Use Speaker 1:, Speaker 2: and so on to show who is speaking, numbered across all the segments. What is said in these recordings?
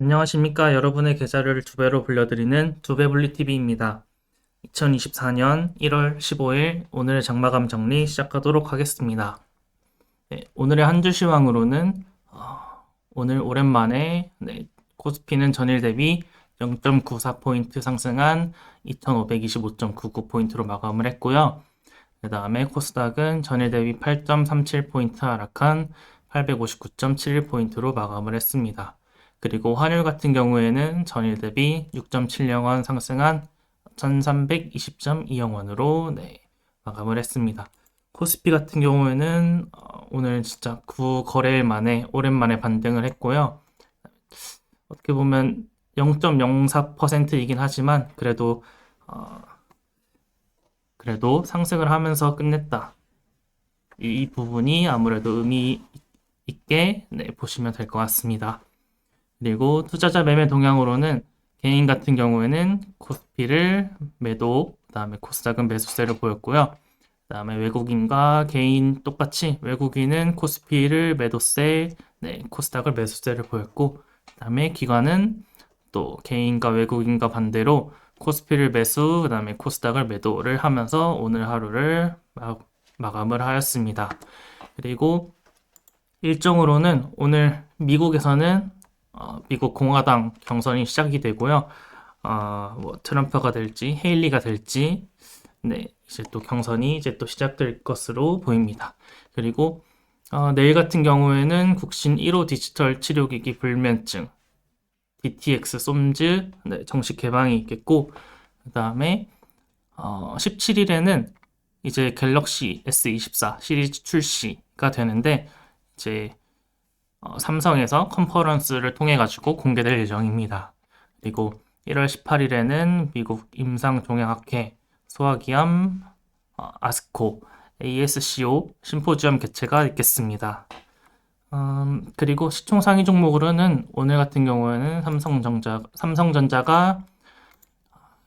Speaker 1: 안녕하십니까. 여러분의 계좌를 두 배로 불려드리는 두배분리TV입니다. 2024년 1월 15일 오늘의 장마감 정리 시작하도록 하겠습니다. 네, 오늘의 한 주 시황으로는 어, 오늘 오랜만에 네, 코스피는 전일 대비 0.94포인트 상승한 2525.99포인트로 마감을 했고요. 그 다음에 코스닥은 전일 대비 8.37포인트 하락한 859.71포인트로 마감을 했습니다. 그리고 환율 같은 경우에는 전일 대비 6.70원 상승한 1320.20원으로 네, 마감을 했습니다. 코스피 같은 경우에는 어, 오늘 진짜 9거래일 만에 오랜만에 반등을 했고요. 어떻게 보면 0.04%이긴 하지만 그래도 어, 그래도 상승을 하면서 끝냈다. 이, 이 부분이 아무래도 의미 있게 네, 보시면 될 것 같습니다. 그리고 투자자 매매 동향으로는 개인 같은 경우에는 코스피를 매도, 그 다음에 코스닥은 매수세를 보였고요. 그 다음에 외국인과 개인 똑같이 외국인은 코스피를 매도세, 네, 코스닥을 매수세를 보였고, 그 다음에 기관은 또 개인과 외국인과 반대로 코스피를 매수, 그 다음에 코스닥을 매도를 하면서 오늘 하루를 마, 마감을 하였습니다. 그리고 일정으로는 오늘 미국에서는 어, 미국 공화당 경선이 시작이 되고요. 어, 뭐 트럼프가 될지 헤일리가 될지 네 이제 또 경선이 이제 또 시작될 것으로 보입니다. 그리고 어, 내일 같은 경우에는 국신 1호 디지털 치료기기 불면증 DTX 솜즈 네, 정식 개방이 있겠고 그 다음에 어, 17일에는 이제 갤럭시 S24 시리즈 출시가 되는데 이제 어, 삼성에서 컨퍼런스를 통해 가지고 공개될 예정입니다. 그리고 1월 18일에는 미국 임상종양학회 소화기암 어, 아스코 ASCO 심포지엄 개최가 있겠습니다. 음, 그리고 시총 상위 종목으로는 오늘 같은 경우에는 삼성전자, 삼성전자가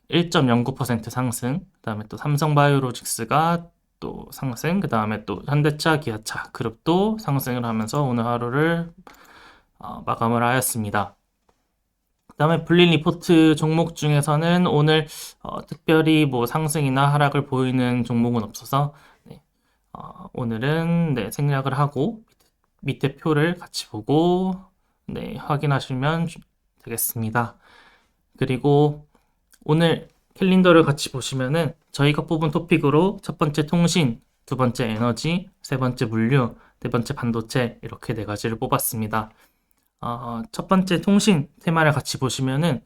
Speaker 1: 1.09% 상승, 그 다음에 또 삼성바이오로직스가 또 상승, 그 다음에 또 현대차, 기아차 그룹도 상승을 하면서 오늘 하루를 어, 마감을 하였습니다. 그 다음에 불린 리포트 종목 중에서는 오늘 어, 특별히 뭐 상승이나 하락을 보이는 종목은 없어서 네, 어, 오늘은 네, 생략을 하고 밑에 표를 같이 보고 네, 확인하시면 되겠습니다. 그리고 오늘 캘린더를 같이 보시면은 저희가 뽑은 토픽으로 첫 번째 통신, 두 번째 에너지, 세 번째 물류, 네 번째 반도체 이렇게 네 가지를 뽑았습니다. 어, 첫 번째 통신 테마를 같이 보시면은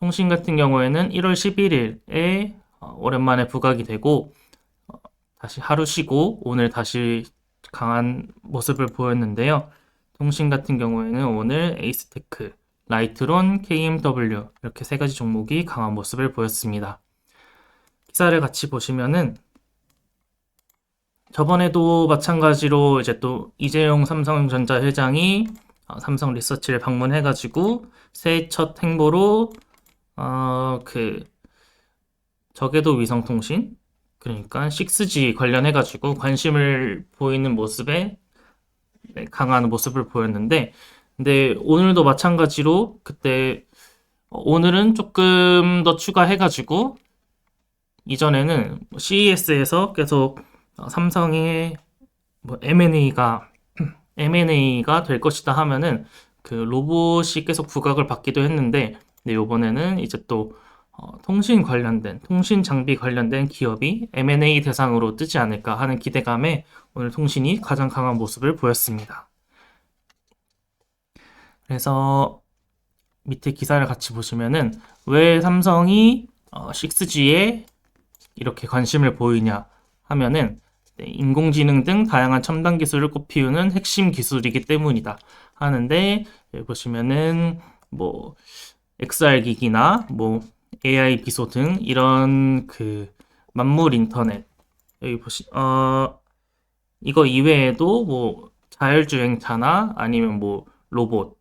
Speaker 1: 통신 같은 경우에는 1월 11일에 어, 오랜만에 부각이 되고 어, 다시 하루 쉬고 오늘 다시 강한 모습을 보였는데요. 통신 같은 경우에는 오늘 에이스테크, 라이트론, KMW 이렇게 세 가지 종목이 강한 모습을 보였습니다. 기사를 같이 보시면은 저번에도 마찬가지로 이제 또 이재용 삼성전자 회장이 어, 삼성 리서치를 방문해가지고 새해 첫 행보로 어, 그 저궤도 위성통신 그러니까 6G 관련해가지고 관심을 보이는 모습에 네, 강한 모습을 보였는데 근데 오늘도 마찬가지로 그때 어, 오늘은 조금 더 추가해가지고 이전에는 CES에서 계속 어, 삼성의 뭐 M&A가 M&A가 될 것이다 하면은 그 로봇이 계속 부각을 받기도 했는데 네, 이번에는 이제 또 어, 통신 관련된 통신 장비 관련된 기업이 M&A 대상으로 뜨지 않을까 하는 기대감에 오늘 통신이 가장 강한 모습을 보였습니다. 그래서 밑에 기사를 같이 보시면은 왜 삼성이 어, 6G에 이렇게 관심을 보이냐 하면은 네, 인공지능 등 다양한 첨단 기술을 꽃피우는 핵심 기술이기 때문이다 하는데 여기 보시면은 뭐 XR 기기나 뭐 AI 비소 등 이런 그 만물 인터넷 여기 보시 어 이거 이외에도 뭐 자율주행차나 아니면 뭐 로봇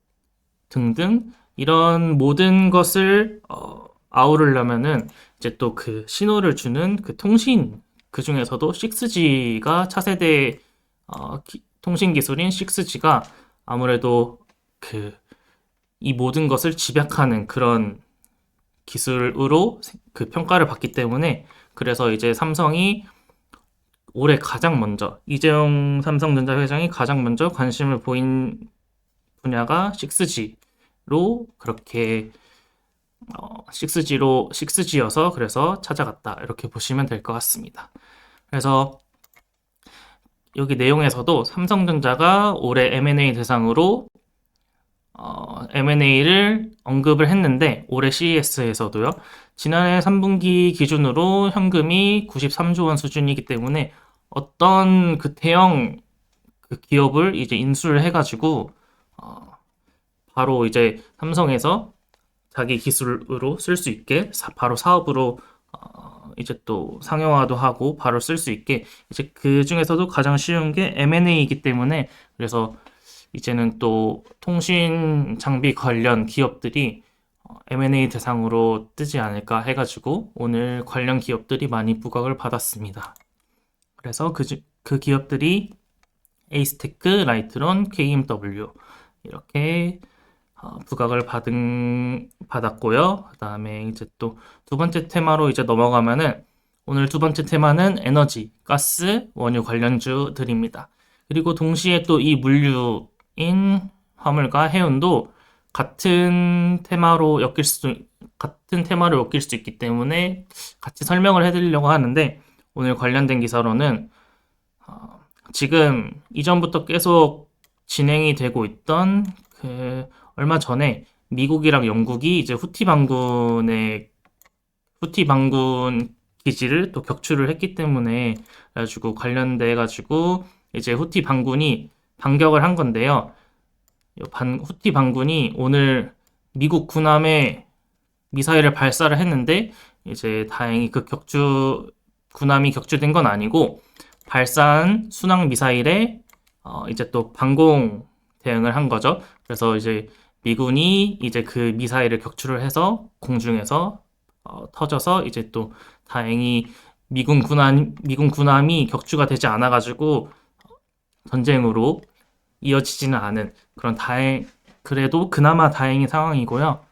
Speaker 1: 등등 이런 모든 것을 어, 아우르려면은 이제 또 그 신호를 주는 그 통신 그 중에서도 6G가 차세대 어, 기, 통신 기술인 6G가 아무래도 그 이 모든 것을 집약하는 그런 기술으로 그 평가를 받기 때문에 그래서 이제 삼성이 올해 가장 먼저 이재용 삼성전자 회장이 가장 먼저 관심을 보인 분야가 6G로 그렇게 어, 6G로 6G여서 그래서 찾아갔다 이렇게 보시면 될 것 같습니다. 그래서 여기 내용에서도 삼성전자가 올해 M&A 대상으로 어, M&A를 언급을 했는데 올해 CES에서도요. 지난해 3분기 기준으로 현금이 93조 원 수준이기 때문에 어떤 그 대형 그 기업을 이제 인수를 해가지고 어, 바로 이제 삼성에서 자기 기술으로 쓸 수 있게 사, 바로 사업으로 어, 이제 또 상용화도 하고 바로 쓸 수 있게 이제 그 중에서도 가장 쉬운 게 M&A이기 때문에 그래서 이제는 또 통신 장비 관련 기업들이 어, M&A 대상으로 뜨지 않을까 해가지고 오늘 관련 기업들이 많이 부각을 받았습니다. 그래서 그, 그 기업들이 에이스테크, 라이트론, KMW 이렇게 어, 부각을 받은 받았고요. 그 다음에 이제 또 두 번째 테마로 이제 넘어가면은 오늘 두 번째 테마는 에너지, 가스, 원유 관련주들입니다. 그리고 동시에 또 이 물류인 화물과 해운도 같은 테마로 엮일 수 같은 테마로 엮일 수 있기 때문에 같이 설명을 해드리려고 하는데 오늘 관련된 기사로는 어, 지금 이전부터 계속 진행이 되고 있던 그 얼마 전에 미국이랑 영국이 이제 후티 반군의 후티 반군 기지를 또 격추를 했기 때문에 가지고 관련돼 가지고 이제 후티 반군이 반격을 한 건데요. 반, 후티 반군이 오늘 미국 군함에 미사일을 발사를 했는데 이제 다행히 그 격추 군함이 격추된 건 아니고 발사한 순항 미사일에 어 이제 또 방공 대응을 한 거죠. 그래서 이제 미군이 이제 그 미사일을 격추를 해서 공중에서 어, 터져서 이제 또 다행히 미군 군함 미군 군함이 격추가 되지 않아 가지고 전쟁으로 이어지지는 않은 그런 다행 그래도 그나마 다행인 상황이고요.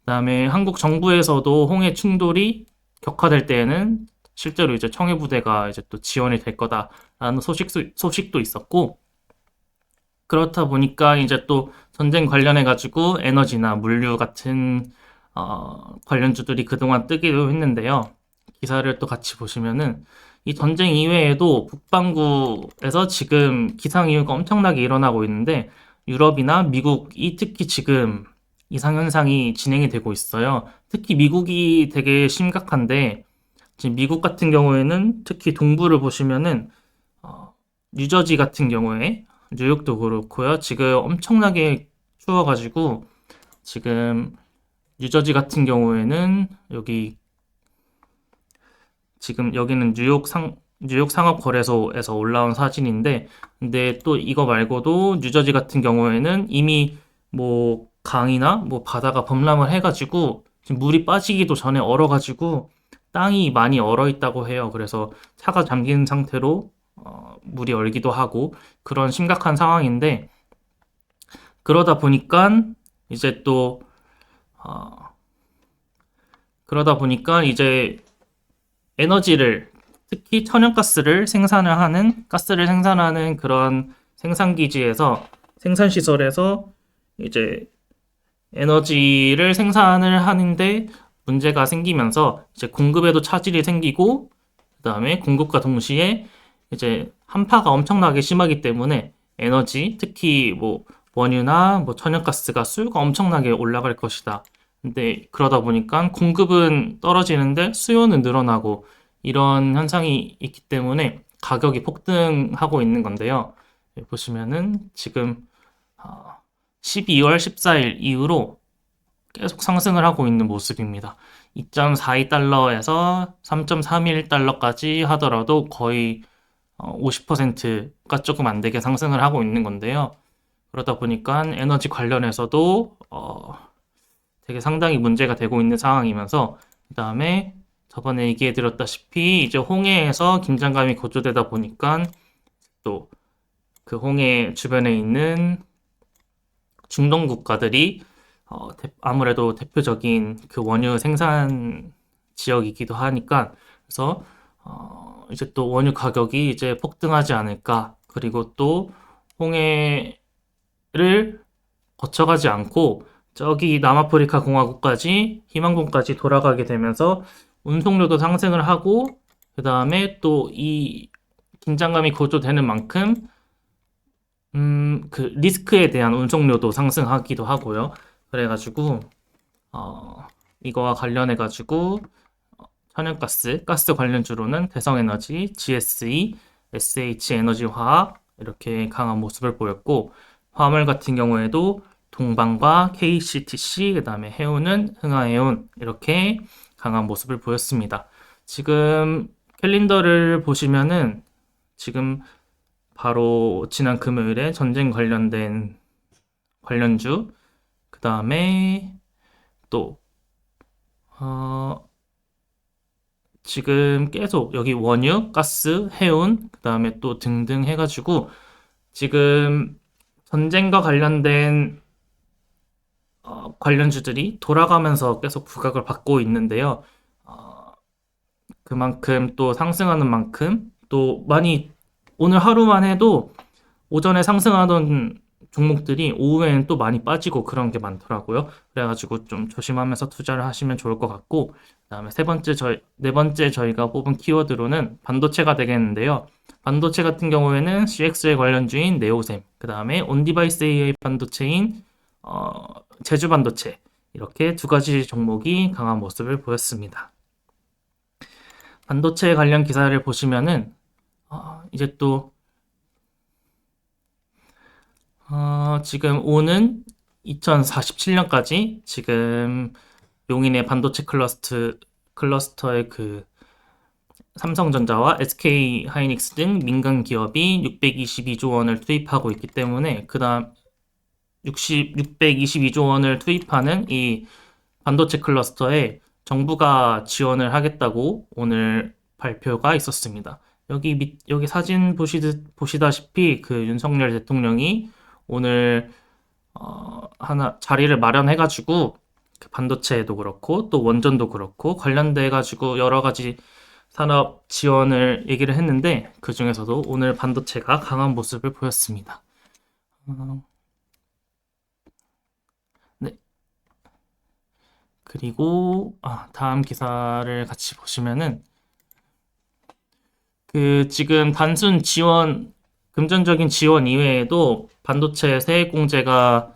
Speaker 1: 그다음에 한국 정부에서도 홍해 충돌이 격화될 때에는 실제로 이제 청해 부대가 이제 또 지원이 될 거다라는 소식 소식도 있었고 그렇다 보니까 이제 또 전쟁 관련해 가지고 에너지나 물류 같은 어, 관련주들이 그동안 뜨기도 했는데요. 기사를 또 같이 보시면은 이 전쟁 이외에도 북반구에서 지금 기상 이유가 엄청나게 일어나고 있는데 유럽이나 미국이 특히 지금 이상 현상이 진행이 되고 있어요. 특히 미국이 되게 심각한데 지금 미국 같은 경우에는 특히 동부를 보시면은 어, 뉴저지 같은 경우에 뉴욕도 그렇고요. 지금 엄청나게 추워가지고 지금 뉴저지 같은 경우에는 여기 지금 여기는 뉴욕 상 뉴욕 상업 거래소에서 올라온 사진인데 근데 또 이거 말고도 뉴저지 같은 경우에는 이미 뭐 강이나 뭐 바다가 범람을 해가지고 지금 물이 빠지기도 전에 얼어가지고 땅이 많이 얼어 있다고 해요. 그래서 차가 잠긴 상태로 어, 물이 얼기도 하고 그런 심각한 상황인데 그러다 보니까 이제 또 어, 그러다 보니까 이제 에너지를 특히 천연가스를 생산을 하는 가스를 생산하는 그런 생산기지에서 생산시설에서 이제 에너지를 생산을 하는데 문제가 생기면서 이제 공급에도 차질이 생기고 그 다음에 공급과 동시에 이제 한파가 엄청나게 심하기 때문에 에너지, 특히 뭐 원유나 뭐 천연가스가 수요가 엄청나게 올라갈 것이다. 근데 그러다 보니까 공급은 떨어지는데 수요는 늘어나고 이런 현상이 있기 때문에 가격이 폭등하고 있는 건데요. 보시면은 지금 12월 어, 14일 이후로 계속 상승을 하고 있는 모습입니다. 2.42달러에서 3.31달러까지 하더라도 거의 50%가 어, 조금 안 되게 상승을 하고 있는 건데요. 그러다 보니까 에너지 관련해서도 어, 되게 상당히 문제가 되고 있는 상황이면서 그 다음에 저번에 얘기해 드렸다시피 이제 홍해에서 긴장감이 고조되다 보니까 또 그 홍해 주변에 있는 중동 국가들이 어, 대- 아무래도 대표적인 그 원유 생산 지역이기도 하니까 그래서 어, 이제 또 원유 가격이 이제 폭등하지 않을까. 그리고 또 홍해를 거쳐가지 않고 저기 남아프리카 공화국까지 희망봉까지 돌아가게 되면서 운송료도 상승을 하고 그 다음에 또 이 긴장감이 고조되는 만큼 음, 그 리스크에 대한 운송료도 상승하기도 하고요. 그래가지고 어, 이거와 관련해가지고 어, 천연가스, 가스 관련주로는 대성에너지, GSE, SH에너지화학 이렇게 강한 모습을 보였고 화물 같은 경우에도 동방과 KCTC, 그 다음에 해운은 흥하해운 이렇게 강한 모습을 보였습니다. 지금 캘린더를 보시면은 지금 바로 지난 금요일에 전쟁 관련된 관련주, 그 다음에 또, 어, 지금 계속 여기 원유, 가스, 해운, 그 다음에 또 등등 해가지고 지금 전쟁과 관련된 어, 관련주들이 돌아가면서 계속 부각을 받고 있는데요. 어, 그만큼 또 상승하는 만큼 또 많이 오늘 하루만 해도 오전에 상승하던 종목들이 오후에는 또 많이 빠지고 그런 게 많더라고요. 그래가지고 좀 조심하면서 투자를 하시면 좋을 것 같고, 그다음에 세 번째 저희 네 번째 저희가 뽑은 키워드로는 반도체가 되겠는데요. 반도체 같은 경우에는 CX의 관련주인 네오셈, 그다음에 온디바이스 AI 반도체인 어, 제주 반도체 이렇게 두 가지 종목이 강한 모습을 보였습니다. 반도체 관련 기사를 보시면은 어, 이제 또 어, 지금 오는 2047년까지 지금 용인의 반도체 클러스터 클러스터의 그 삼성전자와 SK 하이닉스 등 민간 기업이 622조 원을 투입하고 있기 때문에 그다음 60 622조 원을 투입하는 이 반도체 클러스터에 정부가 지원을 하겠다고 오늘 발표가 있었습니다. 여기 밑, 여기 사진 보시듯, 보시다시피 그 윤석열 대통령이 오늘 어, 하나 자리를 마련해가지고 그 반도체도 그렇고 또 원전도 그렇고 관련돼 가지고 여러 가지 산업 지원을 얘기를 했는데 그 중에서도 오늘 반도체가 강한 모습을 보였습니다. 어, 네. 그리고 아, 다음 기사를 같이 보시면은 그 지금 단순 지원 금전적인 지원 이외에도 반도체 세액 공제가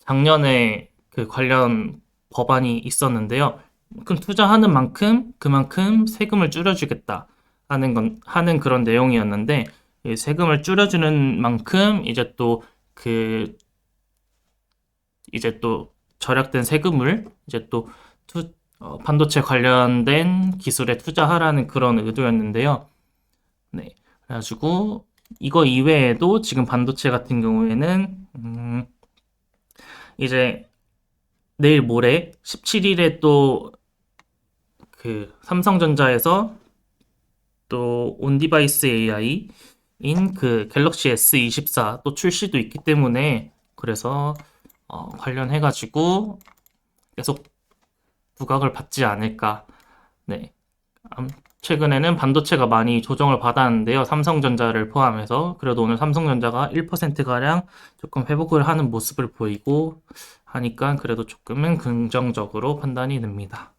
Speaker 1: 작년에 그 관련 법안이 있었는데요. 그 투자하는 만큼 그만큼 세금을 줄여주겠다 하는 건 하는 그런 내용이었는데 이 세금을 줄여주는 만큼 이제 또 그 이제 또 절약된 세금을 이제 또 투, 어, 반도체 관련된 기술에 투자하라는 그런 의도였는데요. 네, 그래가지고 이거 이외에도 지금 반도체 같은 경우에는 음, 이제 내일 모레 17일에 또 그 삼성전자에서 또 온디바이스 AI인 그 갤럭시 S24 또 출시도 있기 때문에 그래서 어, 관련해 가지고 계속 부각을 받지 않을까. 네. 암- 최근에는 반도체가 많이 조정을 받았는데요. 삼성전자를 포함해서. 그래도 오늘 삼성전자가 1%가량 조금 회복을 하는 모습을 보이고 하니까 그래도 조금은 긍정적으로 판단이 됩니다.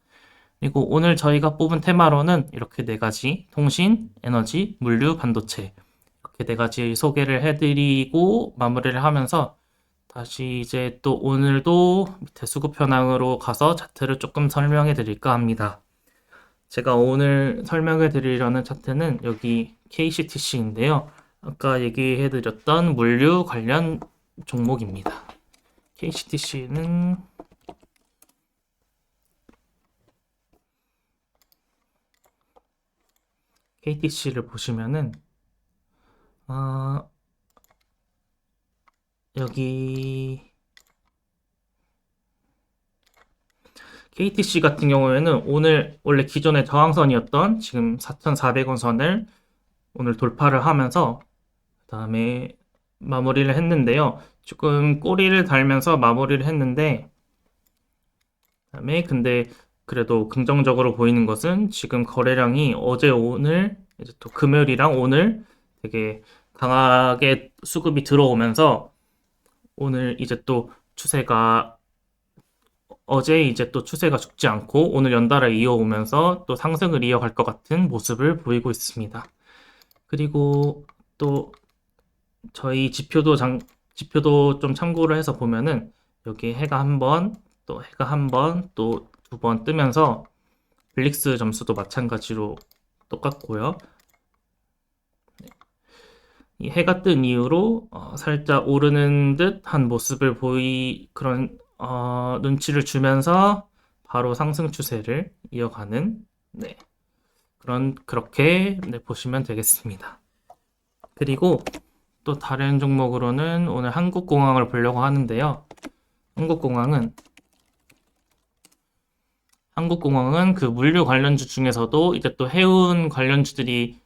Speaker 1: 그리고 오늘 저희가 뽑은 테마로는 이렇게 네 가지 통신, 에너지, 물류, 반도체 이렇게 네 가지 소개를 해드리고 마무리를 하면서 다시 이제 또 오늘도 밑에 수급 현황으로 가서 차트를 조금 설명해 드릴까 합니다. 제가 오늘 설명해 드리려는 차트는 여기 KCTC인데요. 아까 얘기해 드렸던 물류 관련 종목입니다. KCTC는 KTC를 보시면은 아 여기 KTC 같은 경우에는 오늘 원래 기존의 저항선이었던 지금 4,400원 선을 오늘 돌파를 하면서 그 다음에 마무리를 했는데요. 조금 꼬리를 달면서 마무리를 했는데 그다음에 근데 그래도 긍정적으로 보이는 것은 지금 거래량이 어제 오늘 이제 또 금요일이랑 오늘 되게 강하게 수급이 들어오면서 오늘 이제 또 추세가 어제 이제 또 추세가 죽지 않고 오늘 연달아 이어오면서 또 상승을 이어갈 것 같은 모습을 보이고 있습니다. 그리고 또 저희 지표도 장, 지표도 좀 참고를 해서 보면은 여기 해가 한 번, 또 해가 한 번, 또 두 번 뜨면서 블릭스 점수도 마찬가지로 똑같고요. 네. 이 해가 뜬 이후로 어, 살짝 오르는 듯한 모습을 보이 그런 어, 눈치를 주면서 바로 상승 추세를 이어가는 네. 그런 그렇게 네, 보시면 되겠습니다. 그리고 또 다른 종목으로는 오늘 한국공항을 보려고 하는데요. 한국공항은 한국공항은 그 물류 관련주 중에서도 이제 또 해운 관련주들이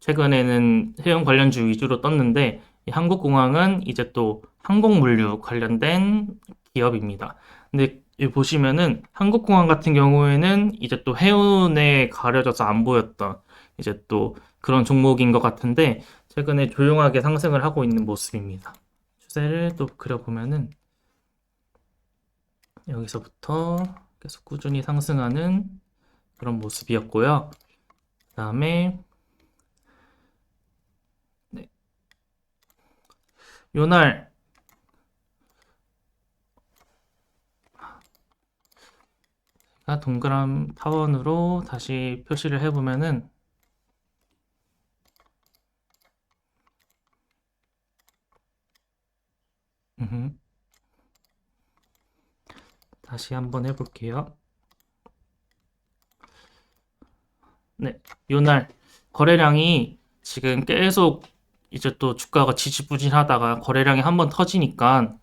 Speaker 1: 최근에는 해운 관련주 위주로 떴는데 이 한국공항은 이제 또 항공물류 관련된 기업입니다. 근데 보시면은 한국공항 같은 경우에는 이제 또 해운에 가려져서 안 보였던 이제 또 그런 종목인 것 같은데 최근에 조용하게 상승을 하고 있는 모습입니다. 추세를 또 그려보면은 여기서부터 계속 꾸준히 상승하는 그런 모습이었고요. 그 다음에 네. 요날 동그란 타원으로 다시 표시를 해보면은. 다시 한번 해볼게요. 네, 요날 거래량이 지금 계속 이제 또 주가가 지지부진하다가 거래량이 한번 터지니까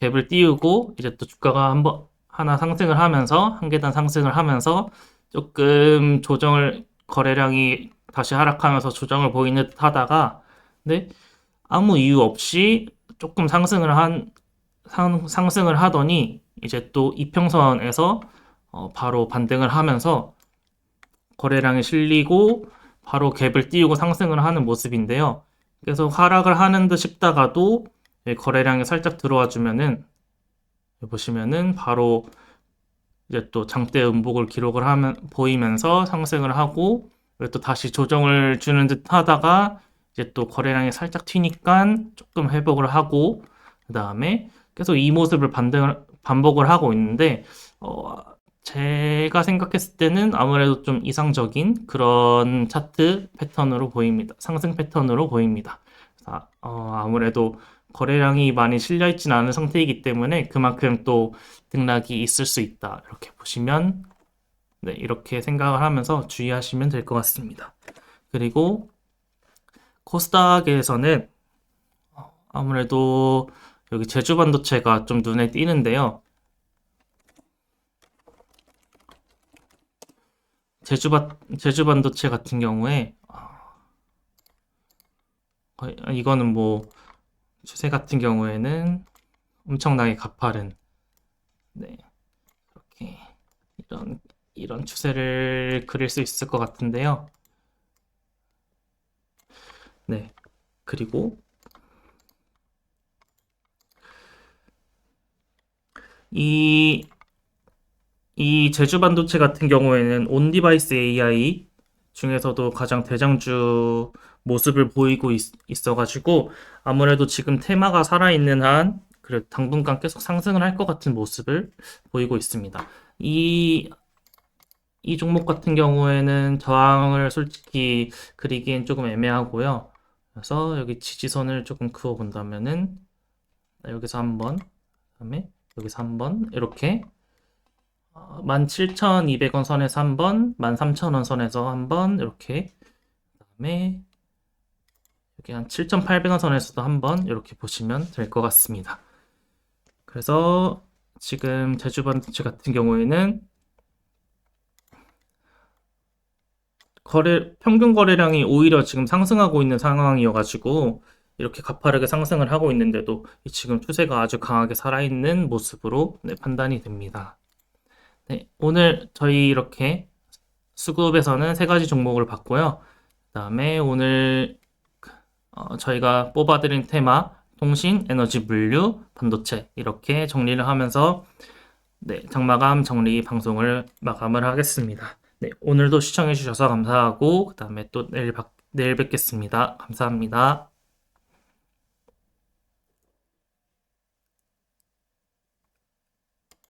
Speaker 1: 갭을 띄우고 이제 또 주가가 한번 하나 상승을 하면서 한 계단 상승을 하면서 조금 조정을 거래량이 다시 하락하면서 조정을 보이는 듯 하다가 네, 아무 이유 없이 조금 상승을 한 상, 상승을 하더니 이제 또 이평선에서 어, 바로 반등을 하면서 거래량이 실리고 바로 갭을 띄우고 상승을 하는 모습인데요. 그래서 하락을 하는 듯 싶다가도 예, 거래량이 살짝 들어와 주면은 보시면은 바로 이제 또 장대 음봉을 기록을 하면 보이면서 상승을 하고 또 다시 조정을 주는 듯 하다가 이제 또 거래량이 살짝 튀니까 조금 회복을 하고 그 다음에 계속 이 모습을 반등을, 반복을 하고 있는데 어, 제가 생각했을 때는 아무래도 좀 이상적인 그런 차트 패턴으로 보입니다. 상승 패턴으로 보입니다. 자, 어, 아무래도 거래량이 많이 실려 있지는 않은 상태이기 때문에 그만큼 또 등락이 있을 수 있다. 이렇게 보시면 네, 이렇게 생각을 하면서 주의하시면 될 것 같습니다. 그리고 코스닥에서는 아무래도 여기 제주 반도체가 좀 눈에 띄는데요. 제주, 바, 제주 반도체 같은 경우에 어, 이거는 뭐 추세 같은 경우에는 엄청나게 가파른 네 이렇게 이런 이런 추세를 그릴 수 있을 것 같은데요. 네 그리고 이, 이 제주 반도체 같은 경우에는 온 디바이스 AI 중에서도 가장 대장주 모습을 보이고 있, 어가지고 아무래도 지금 테마가 살아있는 한 그래 당분간 계속 상승을 할 것 같은 모습을 보이고 있습니다. 이, 이 종목 같은 경우에는 저항을 솔직히 그리기엔 조금 애매하고요. 그래서 여기 지지선을 조금 그어 본다면은 여기서 한번 그다음에 여기서 한번 이렇게 17,200원 어, 선에서 한번 13,000원 선에서 한번 이렇게 그다음에 여기 한 7,800원 선에서도 한번 이렇게 보시면 될 것 같습니다. 그래서 지금 제주반도체 같은 경우에는 거래 평균 거래량이 오히려 지금 상승하고 있는 상황이어가지고 이렇게 가파르게 상승을 하고 있는데도 지금 추세가 아주 강하게 살아있는 모습으로 네, 판단이 됩니다. 네, 오늘 저희 이렇게 수급에서는 세 가지 종목을 봤고요. 그 다음에 오늘 어, 저희가 뽑아드린 테마 통신, 에너지, 물류, 반도체 이렇게 정리를 하면서 네, 장마감 정리 방송을 마감을 하겠습니다. 네, 오늘도 시청해 주셔서 감사하고 그 다음에 또 내일 뵙- 내일 뵙겠습니다. 감사합니다.